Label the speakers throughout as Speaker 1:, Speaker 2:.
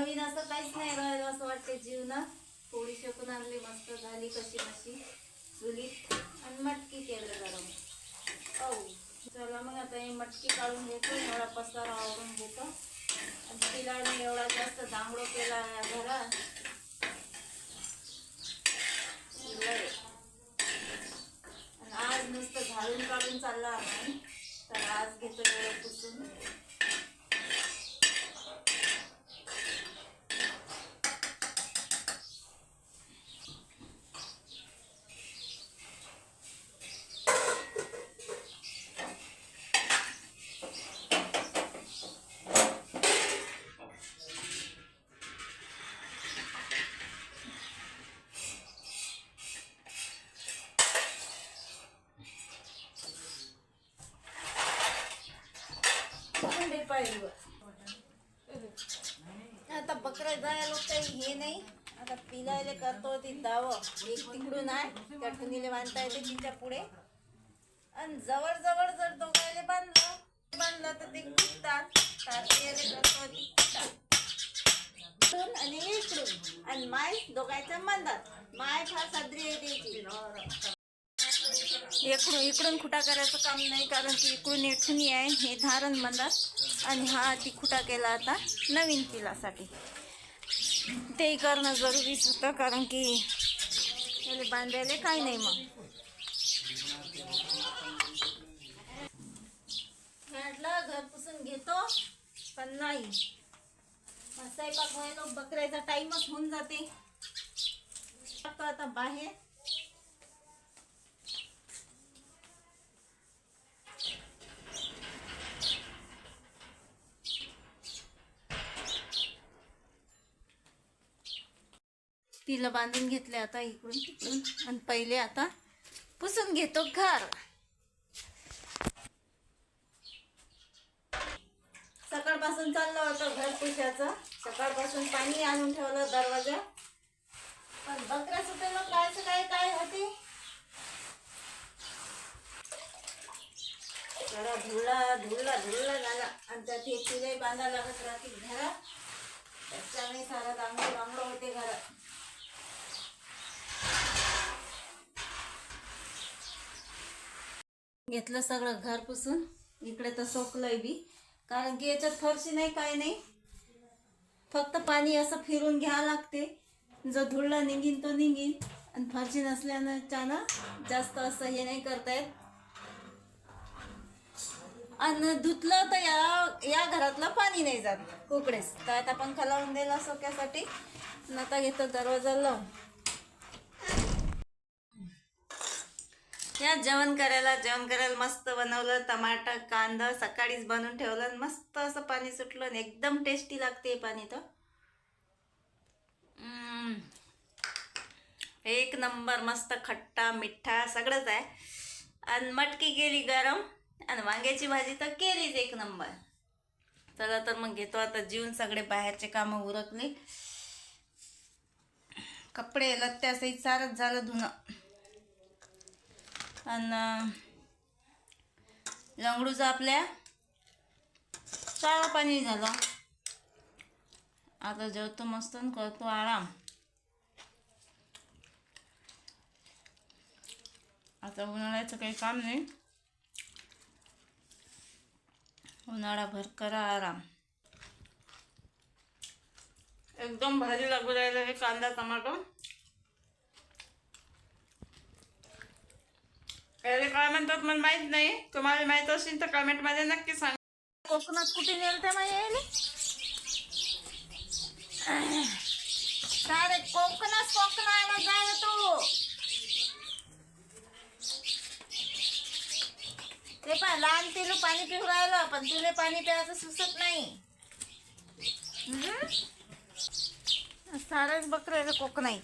Speaker 1: नवीन असं काहीच नाही राहिलं असं वाटते जीवनात. पोळी शेकून आणली मस्त झाली कशी कशी चुलीत आणि मटकी केलं गरम. औ चला मग आता हे मटकी काढून घेतो एवढा पसारा आवरून घेतो. आणि तिला एवढा जास्त दांगडो केला घरात लय. आणि आज नुसतं झाडून काढून चालला नाही तर आज घेतो एवढं पुसून कुठून दे पाहिजे आता बकऱ्या जायला काही हे नाही. आता पिलायला करतो ती दाव. एक तिकडून आहे त्या ठुनीले बांधता येते तिच्या पुढे. आणि जवळ जवळ जर दोघायला बांधलं बांधलं तर ते कुठतात? करतो ती इकडून आणि इकडून. आणि माय दोघायचं बांधतात माय फार साजरी आहे त्याची. इकडून इकडून खुटा करायचं काम नाही कारण की इकडून इथून आहे हे धारण म्हणतात आणि हा ती खुटा केला आता नवीन पिलासाठी ते करणं जरुरीच होतं कारण की त्याला बांधायला काही नाही मग. म्हटलं घर पुसून घेतो पण नाही. स्वयंपाक व्हायला बकऱ्याचा टाइमच होऊन जाते. आता बाहेर तिला बांधून घेतले आता इकडून तिकडून. आणि पहिले आता पुसून घेतो घर. सकाळपासून चाललं होतं घर पुशाचं सकाळपासून पाणी आणून ठेवलं दरवाजा. पण बकऱ्या सुटेला कायचं काय काय होते? जरा धुळला धुळला धुळला झाला. आणि त्यात हे तिलाही बांधायला लागत राहते घरात. त्याच्याने सारा दांगडो बांगडो होते घरात घेतलं सगळं घर पुसून. इकडे तर सोकलंय बी. कारण की याच्यात फरशी नाही काय नाही. फक्त पाणी असं फिरून घ्या लागते. जो धुळला निघीन तो निघीन. आणि फरशी नसल्यानं त्यानं जास्त असं हे नाही करतायत आणि धुतलं तर या या घरातलं पाणी नाही जात. कुकडेच. तर आता पंखा लावून दिला सोक्यासाठी आणि आता घेतो दरवाजा लावून. या जेवण करायला जेवण करायला मस्त बनवलं टमाटर कांदा सकाळीच बनवून ठेवलं आणि मस्त असं पाणी सुटलं आणि एकदम टेस्टी लागते हे पाणी तर. एक नंबर मस्त खट्टा मिठा सगळंच आहे. आणि मटकी केली गरम आणि वांग्याची भाजी तर केलीच एक नंबर. चला तर मग घेतो आता जीवन सगळे बाहेरचे कामं उरकले. कपडे लत्त्या सहित सारच झालं धुणं. आणि लंगडूचं आपल्या चारा पाणी झालं. आता जेवतो मस्त करतो आराम. आता उन्हाळ्याचं काही काम नाही. उन्हाळाभर करा आराम. एकदम भारी लागू राहिलं हे कांदा टमाटो अरे काय म्हणतात मला माहीत नाही. तुम्हाला माहीत असेल तर कमेंटमध्ये नक्की सांग. कोकणात कुठे नेल ते माहिती यायले कोकणात कोकणाला जाय तू. ते पा लहान तिलू पाणी पिऊ राहिलं पण तुले पाणी प्यायचं सुचत नाही. सारच सारंच बकरं कोकणाई.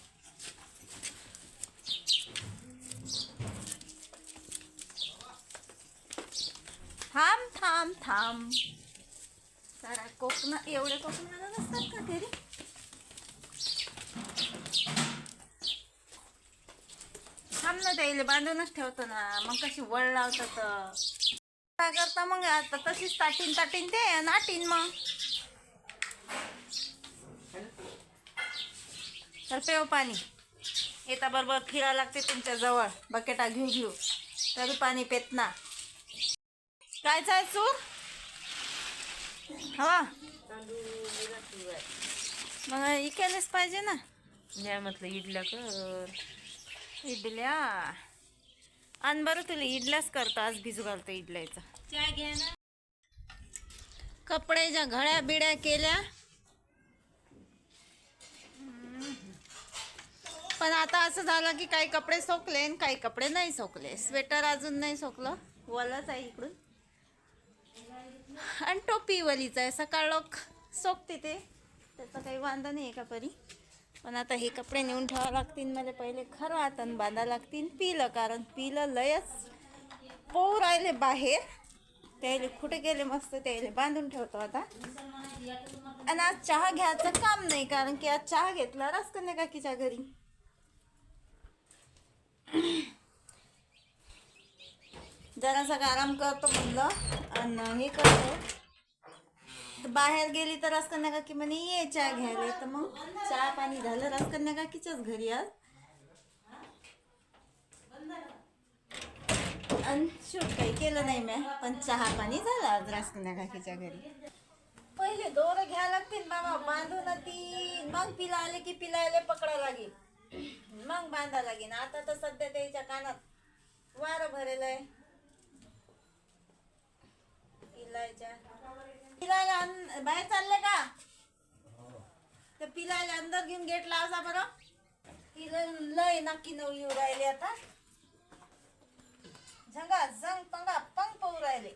Speaker 1: थांब थांब थांब. सारा कोकणा एवढे कोकणाला नसतात का घरी? थांब ना त्याला बांधूनच ठेवतो ना. मग कशी वळ लावतात. काय करता मग? आता तशीच ताटीन ताटीन ते नाटीन मग. तर पेव पाणी. येता बरोबर फिरा लागते तुमच्या जवळ. बकेटा घेऊ घेऊ. तरी पाणी पेत ना. काय चाय चूर हवा मग इकायलाच पाहिजे ना.
Speaker 2: म्या म्हटलं इडल्या कर.
Speaker 1: इडल्या? आण बरं तुला इडल्याच करतो आज भिजू घालतो इडल्याचा.
Speaker 2: चाय घ्या ना.
Speaker 1: कपड्याच्या घड्या बिड्या केल्या. पण आता असं झालं की काही कपडे सोकले आणि काही कपडे नाही सोकले. स्वेटर अजून नाही सोकलं. वलच आहे इकडून. आणि टोपी आहे. सकाळ लोक सोपते ते. त्याचा काही वांदा नाही आहे का परी? पण आता हे कपडे नेऊन ठेवावं लागतील. मला पहिले खरं हातानं बांधा लागतील. पिलं कारण पिलं लयच पोर राहिले बाहेर. त्याले कुठे गेले मस्त? त्याले बांधून ठेवतो आता. आणि आज चहा घ्यायचं काम नाही कारण की आज चहा घेतला रस काकीच्या घरी. जरासा आराम करतो म्हणलं आणि हे करतो. बाहेर गेली तर रसकन्या काकी म्हणे ये चहा घ्यायला. तर मग चहा पाणी झालं रसकन्या काकीच्याच घरी आज. आणि शूट काही केलं नाही मी पण चहा पाणी झालं आज रसकन्या काकीच्या घरी. पहिले दोर घ्या लागतील बाबा बांधून ती मग पिला आले की पिलायले पकडा लागेल. मग बांधा लागेल. आता तर सध्या त्याच्या कानात वारं भरेल आहे पिलायला बाहेर चालले का? तर पिलायला अंदर घेऊन गेट लावसा बरं. पिलं लय नक्की नऊ येऊ राहिले आता. झंगा झंग पंगा पंग पवू राहिले.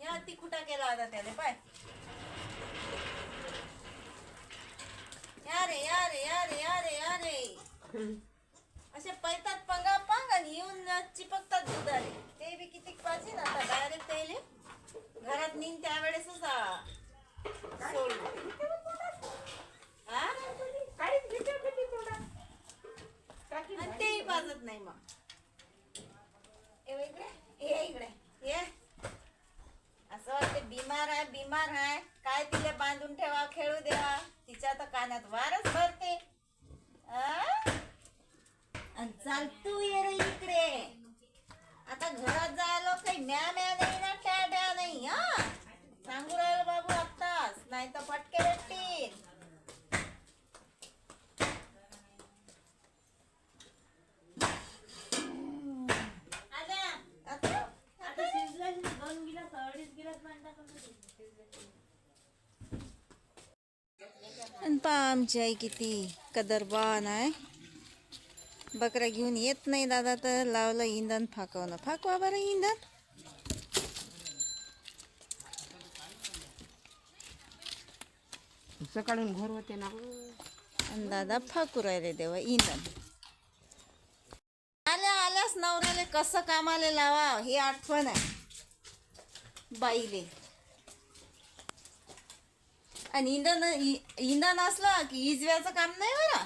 Speaker 1: या ती कुठा केला होता त्याने पाय. या रे या रे या रे या रे या रे. असे पैता पंगा पंग आणि येऊन चिपकतात दुधारे ते बी किती पाहिजे ना आता डायरेक्ट त्याले घरात नेईन त्यावेळेसच आ, सोडलं. हा? आणि तेही पाजत नाही मग ए बाई इकडे ये इकडे ये असं वाटते बिमार आहे काय तिला बांधून ठेवा खेळू द्या. तिच्या तर कानात वारच भरते. आ? चाल तू ये रे इकडे. आता घरात जायला काही म्या म्या नाही ना ट्या ट्या नाही हा सांगू राहिलो बाबू आत्ताच नाही तर फटके भेटतील आता आता आणि पहा आमची आई किती कदरबान आहे. बकऱ्या घेऊन येत नाही दादा तर लावलं इंधन फाकवणं. फाकवा बरं इंधन.
Speaker 2: सकाळून घोर होते ना.
Speaker 1: आणि दादा फाकू राहिले देवा इंधन. आल्या आल्यास नवऱ्याले कसं कामाले लावा ही आठवण आहे. बाईले. आणि इंधन इंधन असलं की इजव्याचं काम नाही बरं.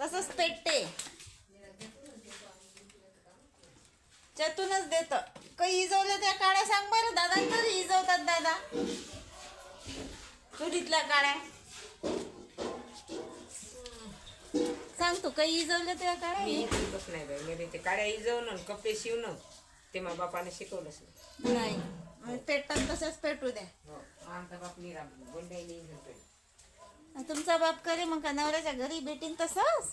Speaker 1: तसंच पेटते त्यातूनच देत. काही इजवलं त्या काड्या सांग बरं. दादा तरी इजवतात दादा. तू तिथल्या काड्या. सांग तू काही इजवलं त्या
Speaker 2: मी इतकंच नाही बाई. मला ते काड्या इजवणं कपडे शिवणं. ते मग बापाने शिकवलंच नाही.
Speaker 1: पेटतात तसंच पेटू द्या.
Speaker 2: हो. आमचा बाप निरा नाही
Speaker 1: तुमचा बाप करे मग का नवऱ्याच्या घरी भेटीन तसंच?